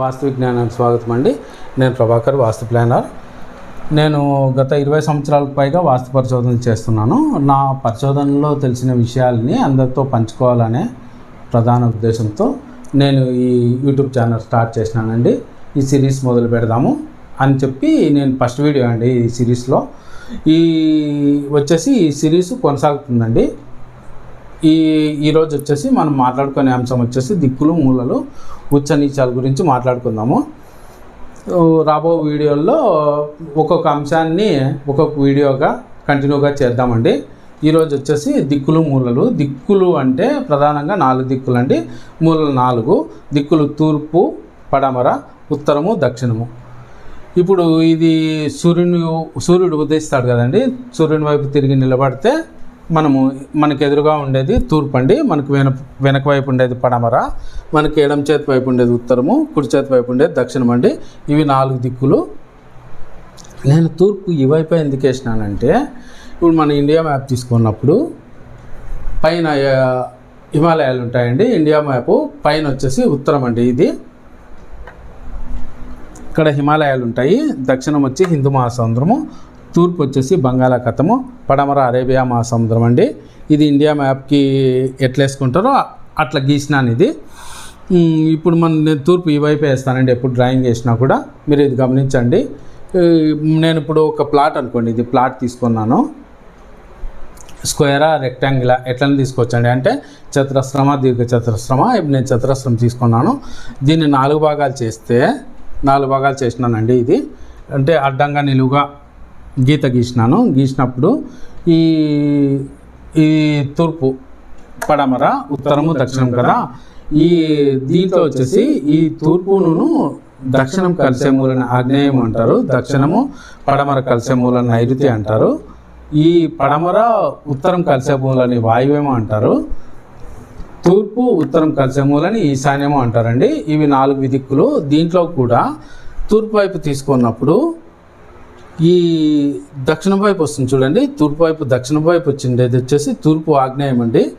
వాస్తు విజ్ఞానానికి స్వాగతం అండి. నేను ప్రభాకర్ వాస్తు ప్లానర్. నేను గత ఇరవై సంవత్సరాలకు పైగా వాస్తు పరిశోధన చేస్తున్నాను. నా పరిశోధనలో తెలిసిన విషయాల్ని అందరితో పంచుకోవాలనే ప్రధాన ఉద్దేశంతో నేను ఈ యూట్యూబ్ ఛానల్ స్టార్ట్ చేసినానండి. ఈ సిరీస్ మొదలు పెడదాము అని చెప్పి నేను ఫస్ట్ వీడియో అండి ఈ సిరీస్లో. ఈ వచ్చేసి ఈ సిరీస్ కొనసాగుతుందండి. ఈ ఈరోజు వచ్చేసి మనం మాట్లాడుకునే అంశం వచ్చేసి దిక్కులు మూలలు ఉచ్చ నీచాల గురించి మాట్లాడుకుందాము. రాబో వీడియోల్లో ఒక్కొక్క అంశాన్ని ఒక్కొక్క వీడియోగా కంటిన్యూగా చేద్దామండి. ఈరోజు వచ్చేసి దిక్కులు మూలలు. దిక్కులు అంటే ప్రధానంగా నాలుగు దిక్కులు అండి మూలలు నాలుగు దిక్కులు తూర్పు పడమర ఉత్తరము దక్షిణము. ఇప్పుడు ఇది సూర్యుని సూర్యుడు ఉదయిస్తాడు కదండి. సూర్యుని వైపు తిరిగి నిలబడితే మనము మనకు ఎదురుగా ఉండేది తూర్పు అండి మనకు వెన వెనక వైపు ఉండేది పడమర మనకి ఎడం చేతి వైపు ఉండేది ఉత్తరము కుడి చేతి వైపు ఉండేది దక్షిణం అండి ఇవి నాలుగు దిక్కులు. నేను తూర్పు ఈ వైపు ఎందుకు వేసినానంటే ఇప్పుడు మన ఇండియా మ్యాప్ తీసుకున్నప్పుడు పైన హిమాలయాలు ఉంటాయండి. ఇండియా మ్యాప్ పైన వచ్చేసి ఉత్తరం అండి ఇది. ఇక్కడ హిమాలయాలు ఉంటాయి. దక్షిణం వచ్చి హిందూ మహాసముద్రము. తూర్పు వచ్చేసి బంగాళాఖాతము పడమర అరేబియా మహాసముద్రం అండి. ఇది ఇండియా మ్యాప్కి ఎట్లా వేసుకుంటారో అట్లా గీసినాను ఇది ఇప్పుడు మన నేను తూర్పు ఈ వైపు వేస్తానండి ఎప్పుడు డ్రాయింగ్ వేసినా కూడా. మీరు ఇది గమనించండి. నేను ఇప్పుడు ఒక ప్లాట్ అనుకోండి ఇది ప్లాట్ తీసుకున్నాను. స్క్వేరా రెక్టాంగిలా ఎట్లని తీసుకోవచ్చండి. అంటే చతురస్రమ దీర్ఘ చతురస్రమ ఇప్పుడు నేను చతురస్రం తీసుకున్నాను. దీన్ని నాలుగు భాగాలు చేస్తే నాలుగు భాగాలు చేసినానండి ఇది. అంటే అడ్డంగా నిలువుగా గీత గీసినాను. గీసినప్పుడు ఈ ఈ తూర్పు పడమర ఉత్తరము దక్షిణం కదా ఈ దీంట్లో వచ్చేసి ఈ తూర్పును దక్షిణం కలిసే మూలని ఆగ్నేయం అంటారు. దక్షిణము పడమర కలిసే మూలని నైరుతి అంటారు. ఈ పడమర ఉత్తరం కలిసే మూలని వాయువేమో అంటారు. తూర్పు ఉత్తరం కలిసే మూలని ఈశాన్యము అంటారండి. ఇవి నాలుగు దిక్కులు. దీంట్లో కూడా తూర్పు వైపు తీసుకున్నప్పుడు ఈ దక్షిణ వైపు వస్తుంది చూడండి తూర్పు వైపు దక్షిణ వైపు వచ్చింది ఇది వచ్చేసి తూర్పు ఆగ్నేయం అండి.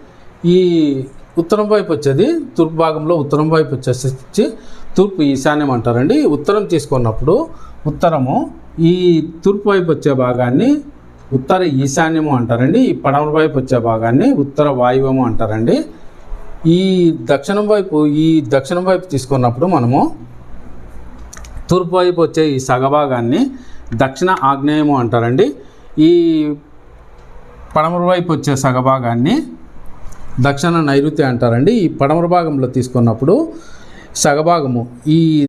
ఈ ఉత్తరం వైపు వచ్చేది తూర్పు భాగంలో ఉత్తరం వైపు వచ్చేసి తూర్పు ఈశాన్యం అంటారండి. ఉత్తరం తీసుకున్నప్పుడు ఉత్తరము ఈ తూర్పు వైపు వచ్చే భాగాన్ని ఉత్తర ఈశాన్యము అంటారండి. ఈ పడమర వైపు వచ్చే భాగాన్ని ఉత్తర వాయువము అంటారండి. ఈ దక్షిణం వైపు ఈ దక్షిణం వైపు తీసుకున్నప్పుడు మనము తూర్పు వైపు వచ్చే ఈ సగభాగాన్ని దక్షిణ ఆగ్నేయము అంటారండి. ఈ పడమర వైపు వచ్చే సగభాగాన్ని దక్షిణ నైరుతి అంటారండి. ఈ పడమర భాగంలో తీసుకున్నప్పుడు సగభాగము ఈ